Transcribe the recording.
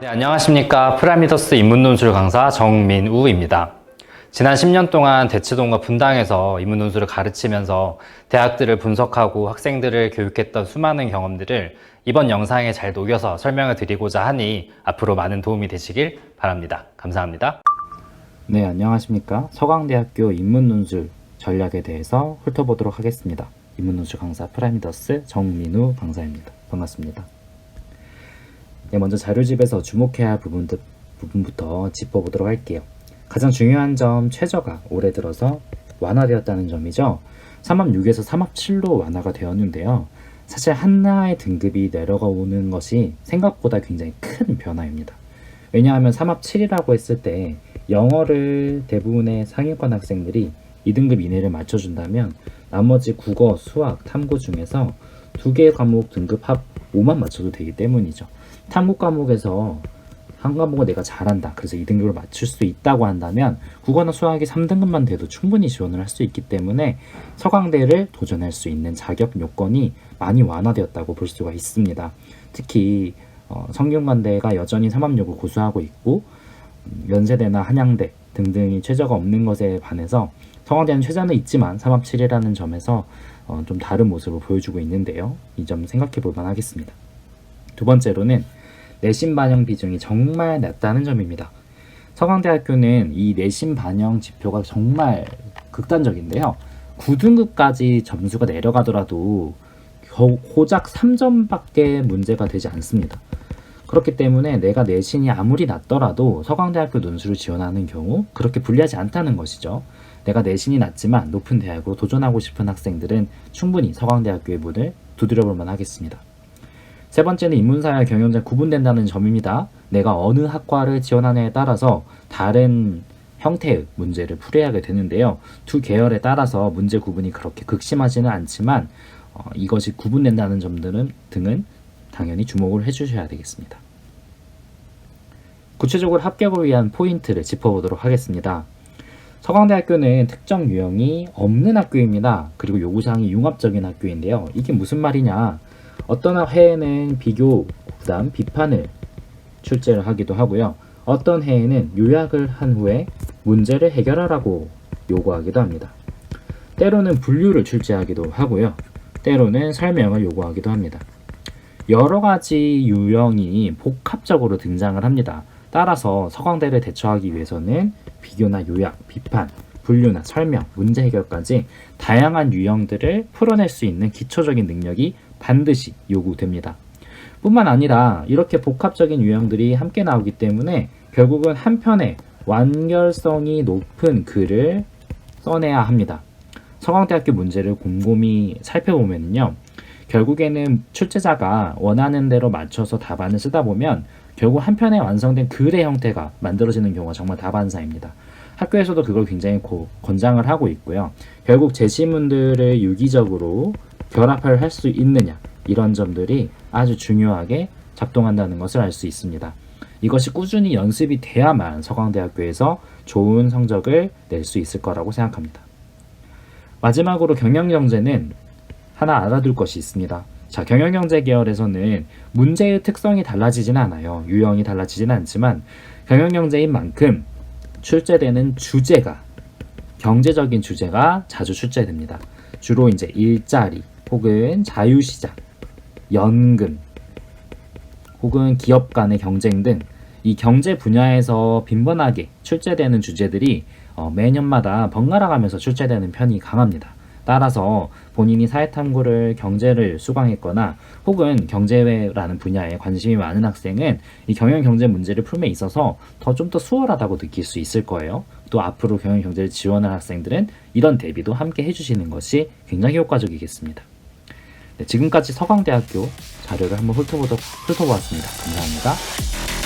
네, 안녕하십니까. 프라미더스 인문논술 강사 정민우입니다. 지난 10년 동안 대치동과 분당에서 인문논술을 가르치면서 대학들을 분석하고 학생들을 교육했던 수많은 경험들을 이번 영상에 잘 녹여서 설명을 드리고자 하니 앞으로 많은 도움이 되시길 바랍니다. 감사합니다. 네, 안녕하십니까. 서강대학교 인문논술 전략에 대해서 훑어보도록 하겠습니다. 인문논술 강사 프라미더스 정민우 강사입니다. 반갑습니다. 네, 먼저 자료집에서 주목해야 할 부분들, 부분부터 짚어보도록 할게요. 가장 중요한 점 최저가 올해 들어서 완화되었다는 점이죠. 3합 6에서 3합 7로 완화가 되었는데요. 사실 하나의 등급이 내려가 오는 것이 생각보다 굉장히 큰 변화입니다. 왜냐하면 3합 7이라고 했을 때 영어를 대부분의 상위권 학생들이 2등급 이내를 맞춰준다면 나머지 국어, 수학, 탐구 중에서 두 개의 과목 등급 합 5만 맞춰도 되기 때문이죠. 탐구 과목에서 한 과목을 내가 잘한다. 그래서 2등급을 맞출 수 있다고 한다면 국어나 수학이 3등급만 돼도 충분히 지원을 할 수 있기 때문에 서강대를 도전할 수 있는 자격 요건이 많이 완화되었다고 볼 수가 있습니다. 특히 어, 성균관대가 여전히 3합력을 고수하고 있고 음, 연세대나 한양대 등등이 최저가 없는 것에 반해서 서강대는 최저는 있지만 3합 7이라는 점에서 어, 좀 다른 모습을 보여주고 있는데요. 이 점 생각해 볼 만 하겠습니다. 두 번째로는 내신 반영 비중이 정말 낮다는 점입니다. 서강대학교는 이 내신 반영 지표가 정말 극단적인데요. 9등급까지 점수가 내려가더라도 고작 3점밖에 문제가 되지 않습니다. 그렇기 때문에 내가 내신이 아무리 낮더라도 서강대학교 논술을 지원하는 경우 그렇게 불리하지 않다는 것이죠. 내가 내신이 낮지만 높은 대학으로 도전하고 싶은 학생들은 충분히 서강대학교의 문을 두드려볼 만하겠습니다. 세 번째는 인문사와 경영자 구분된다는 점입니다. 내가 어느 학과를 지원하느냐에 따라서 다른 형태의 문제를 풀이하게 되는데요. 두 계열에 따라서 문제 구분이 그렇게 극심하지는 않지만 어, 이것이 구분된다는 점들은 등은 당연히 주목을 해주셔야 되겠습니다. 구체적으로 합격을 위한 포인트를 짚어보도록 하겠습니다. 서강대학교는 특정 유형이 없는 학교입니다. 그리고 요구사항이 융합적인 학교인데요. 이게 무슨 말이냐? 어떤 해에는 비교, 부담, 비판을 출제를 하기도 하고요. 어떤 해에는 요약을 한 후에 문제를 해결하라고 요구하기도 합니다. 때로는 분류를 출제하기도 하고요. 때로는 설명을 요구하기도 합니다. 여러 가지 유형이 복합적으로 등장을 합니다. 따라서 서강대를 대처하기 위해서는 비교나 요약, 비판, 분류나 설명, 문제 해결까지 다양한 유형들을 풀어낼 수 있는 기초적인 능력이 반드시 요구됩니다. 뿐만 아니라 이렇게 복합적인 유형들이 함께 나오기 때문에 결국은 한 편의 완결성이 높은 글을 써내야 합니다. 서강대학교 문제를 곰곰이 살펴보면요. 결국에는 출제자가 원하는 대로 맞춰서 답안을 쓰다 보면 결국 한 편의 완성된 글의 형태가 만들어지는 경우가 정말 다반사입니다. 학교에서도 그걸 굉장히 고, 권장을 하고 있고요. 결국 제시문들을 유기적으로 결합을 할 수 있느냐 이런 점들이 아주 중요하게 작동한다는 것을 알 수 있습니다. 이것이 꾸준히 연습이 돼야만 서강대학교에서 좋은 성적을 낼 수 있을 거라고 생각합니다. 마지막으로 경영경제는 하나 알아둘 것이 있습니다. 자, 경영경제 계열에서는 문제의 특성이 달라지지는 않아요. 유형이 달라지지는 않지만 경영경제인 만큼 출제되는 주제가 경제적인 주제가 자주 출제됩니다. 주로 이제 일자리 혹은 자유시장, 연금 혹은 기업 간의 경쟁 등 이 경제 분야에서 빈번하게 출제되는 주제들이 어, 매년마다 번갈아 가면서 출제되는 편이 강합니다. 따라서 본인이 사회탐구를 경제를 수강했거나 혹은 경제라는 분야에 관심이 많은 학생은 이 경영 경제 문제를 풀에 있어서 더 좀 더 수월하다고 느낄 수 있을 거예요. 또 앞으로 경영 경제를 지원할 학생들은 이런 대비도 함께 해주시는 것이 굉장히 효과적이겠습니다. 네, 지금까지 서강대학교 자료를 한번 훑어보도, 훑어보았습니다. 감사합니다.